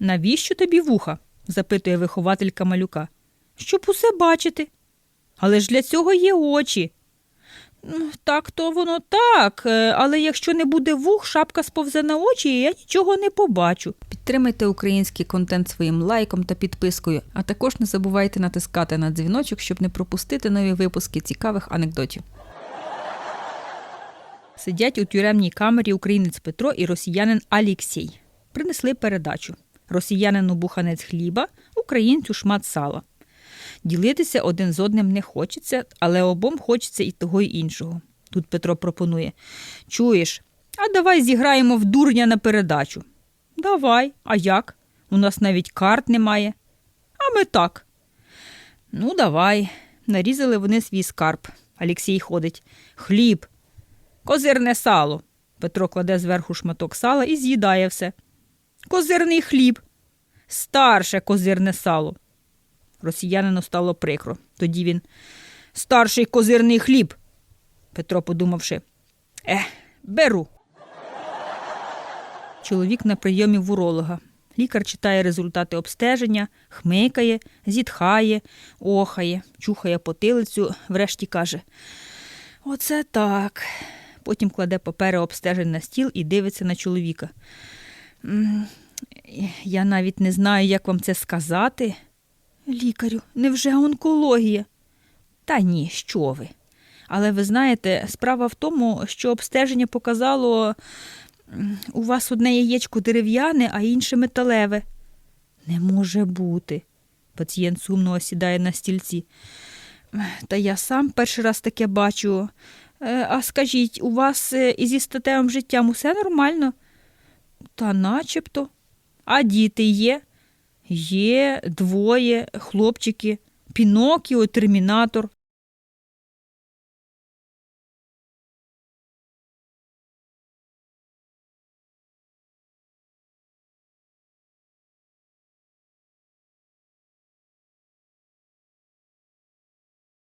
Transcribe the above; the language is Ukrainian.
Навіщо тобі вуха? запитує вихователька малюка. Щоб усе бачити. Але ж для цього є очі. «Ну, Так, то воно так, е, але якщо не буде вух, шапка сповзе на очі, і я нічого не побачу. Підтримайте український контент своїм лайком та підпискою, а також не забувайте натискати на дзвіночок, щоб не пропустити нові випуски цікавих анекдотів. Сидять у тюремній камері українець Петро і росіянин Аліксій. Принесли передачу. Росіянину буханець хліба, українцю шмат сала. Ділитися один з одним не хочеться, але обом хочеться і того, і іншого. Тут Петро пропонує: Чуєш, а давай зіграємо в дурня на передачу. Давай, а як? У нас навіть карт немає. А ми так. Ну, давай. Нарізали вони свій скарб. Алексій ходить. Хліб, Козирне сало. Петро кладе зверху шматок сала і з'їдає все. Козирний хліб. Старше козирне сало. Росіянину стало прикро. Тоді він старший козирний хліб. Петро, подумавши. Ех, беру. Чоловік на прийомі в уролога. Лікар читає результати обстеження, хмикає, зітхає, охає, чухає потилицю, врешті каже: Оце так. Потім кладе папери обстежень на стіл і дивиться на чоловіка. «М, Я навіть не знаю, як вам це сказати. Лікарю, невже онкологія? Та ні, що ви. Але ви знаєте, справа в тому, що обстеження показало, у вас одне яєчко дерев'яне, а інше металеве. Не може бути. Пацієнт сумно осідає на стільці. Та я сам перший раз таке бачу. Е, А скажіть, у вас е, ізі статевим життям усе нормально? Та начебто. А діти є? Є двоє хлопчики, Пінокіо, термінатор.